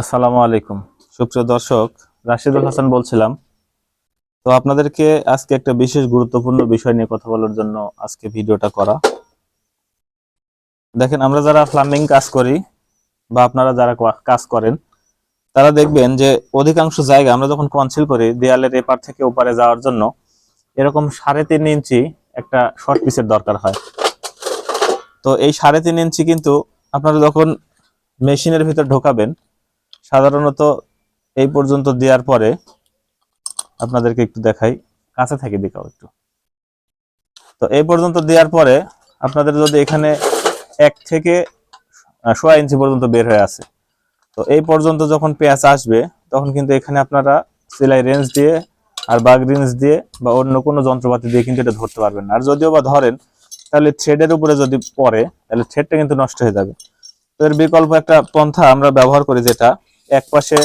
আসসালামু আলাইকুম। সুপ্রিয় দর্শক, রাশিদুল হাসান বলছিলাম। তো আপনাদেরকে আজকে একটা বিশেষ গুরুত্বপূর্ণ বিষয় নিয়ে কথা বলার জন্য আজকে ভিডিওটা করা। দেখেন, আমরা যারা প্লাম্বিং কাজ করি বা আপনারা যারা কাজ করেন, তারা দেখবেন যে অধিকাংশ জায়গা আমরা যখন কনসিল করি, দেয়ালের এপার থেকে ওপারে যাওয়ার জন্য এরকম সাড়ে তিন ইঞ্চি একটা শর্ট পিসের দরকার হয়। তো এই সাড়ে তিন ইঞ্চি কিন্তু আপনারা যখন মেশিনের ভিতর ঢোকাবেন সাধারণত এই পর্যন্ত দেওয়ার পরে আপনাদেরকে একটু দেখাই। কাছে থেকে দেখাও একটু। তো এই পর্যন্ত দেওয়ার পরে আপনাদের যদি এখানে এক থেকে সোয়া ইঞ্চি পর্যন্ত বের হয়ে আছে, তো এই পর্যন্ত যখন পেঁয়াজ আসবে, তখন কিন্তু এখানে আপনারা সেলাই রেঞ্জ দিয়ে আর বাগ রেঞ্জ দিয়ে বা অন্য কোনো যন্ত্রপাতি দিয়ে কিন্তু এটা ধরতে পারবেন না। আর যদিও বা ধরেন, তাহলে থ্রেডের উপরে যদি পড়ে, তাহলে থ্রেডটা কিন্তু নষ্ট হয়ে যাবে। তো এর বিকল্প একটা পন্থা আমরা ব্যবহার করি যেটা এক পাশে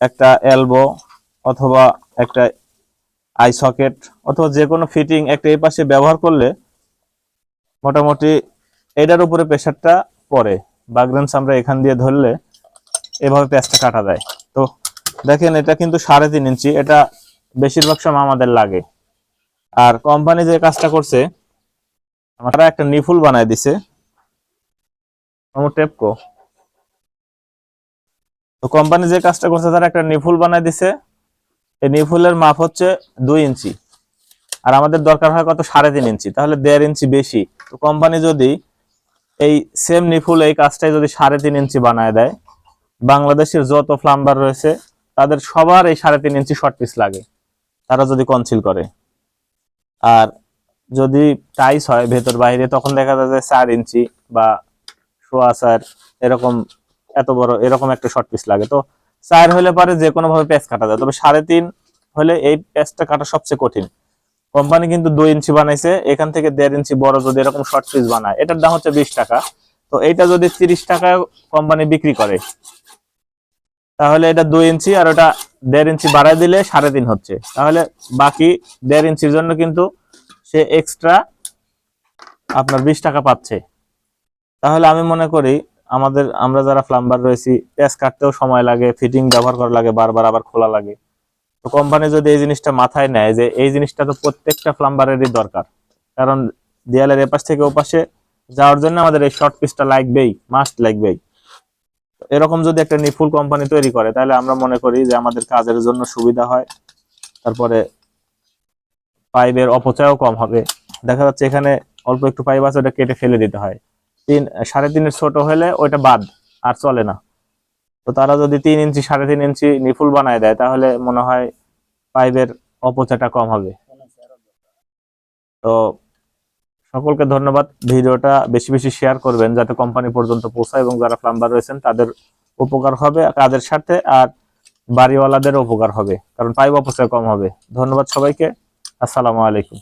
একটা এলবো অথবা একটা আই সকেট অথবা যে কোনো ফিটিং একটা এই পাশে ব্যবহার করলে মোটামুটি এটার উপরে প্রেশারটা পড়ে। বাগরেন্স আমরা এখান দিয়ে ধরলে এভাবে প্যাঁচটা কাটা যায়। তো দেখেন, এটা কিন্তু সাড়ে তিন ইঞ্চি, এটা বেশিরভাগ সময় আমাদের লাগে। আর কোম্পানি যে কাজটা করছে আমরা একটা নিফুল বানায় দিছে। আমার টেপকো তো কোম্পানি যে কাজটা করছে, তারা একটা নিফুল বানায় দিছে। এই নিফুলের মাপ হচ্ছে দুই ইঞ্চি। আর আমাদের দরকার হয় কত? সাড়ে তিন ইঞ্চি, তাহলে দেড় ইঞ্চি বেশি। তো কোম্পানি যদি এই সেম নিফুল এই কাজটাই যদি সাড়ে তিন ইঞ্চি বানায় দেয়, বাংলাদেশের যত ফ্লাম্বার রয়েছে, তাদের সবার এই সাড়ে তিন ইঞ্চি শর্ট পিস লাগে। তারা যদি কনসিল করে। আর যদি টাইস হয় ভেতর বাইরে তখন দেখা যায় চার ইঞ্চি বা সোয়া চার, এরকম এত বড়, এরকম একটা শর্ট পিস লাগে। তো চার হলে পারে যে কোনো ভাবে প্যাচ কাটা যায়। তবে সাড়ে তিন হলে এই প্যাচটা কাটা সবচেয়ে কঠিন। কোম্পানি কিন্তু দুই ইঞ্চি বানাইছে, এখান থেকে দেড় ইঞ্চি বড় যদি এরকম শর্ট পিস বানায়। এটার দাম হচ্ছে বিশ টাকা। তো এইটা যদি তিরিশ টাকা কোম্পানি বিক্রি করে, তাহলে এটা দুই ইঞ্চি আর ওটা দেড় ইঞ্চি বাড়ায় দিলে সাড়ে তিন হচ্ছে। তাহলে বাকি দেড় ইঞ্চির জন্য কিন্তু সে এক্সট্রা আপনার বিশ টাকা পাচ্ছে। তাহলে আমি মনে করি আমাদের, আমরা যারা প্লাম্বার রয়েছি, প্যাচ কাটতেও সময় লাগে ফিটিং ব্যবহার করা লাগে, বারবার আবার খোলা লাগে। তো কোম্পানি যদি এই জিনিসটা মাথায় নেয় যে এই জিনিসটা তো প্রত্যেকটা প্লাম্বারেরই দরকার, কারণ দেয়ালের এপাশ থেকে ওপাশে যাওয়ার জন্য আমাদের এই শর্ট পিসটা লাগবেই মাস্ট লাগবেই। এরকম যদি একটা নিফুল কোম্পানি তৈরি করে, তাহলে আমরা মনে করি যে আমাদের কাজের জন্য সুবিধা হয়, তারপরে পাইপের অপচয়ও কম হবে। দেখা যাচ্ছে এখানে অল্প একটু পাইপ আছে, ওটা কেটে ফেলে দিতে হয়। তিন, সাড়ে তিনের ছোট হলে ওইটা বাদ আর চলে না। তো তারা যদি তিন ইঞ্চি, সাড়ে তিন ইঞ্চি নিফুল বানায় দেয়, তাহলে মনে হয় পাইপের অপচয়টা কম হবে। তো সকলকে ধন্যবাদ। ভিডিওটা বেশি বেশি শেয়ার করবেন যাতে কোম্পানি পর্যন্ত পৌঁছায় এবং যারা প্লাম্বার রয়েছেন, তাদের উপকার হবে কাজের সাথে আর বাড়িওয়ালাদের উপকার হবে, কারণ পাইপ অপচয় কম হবে। ধন্যবাদ সবাইকে। আসসালামু আলাইকুম।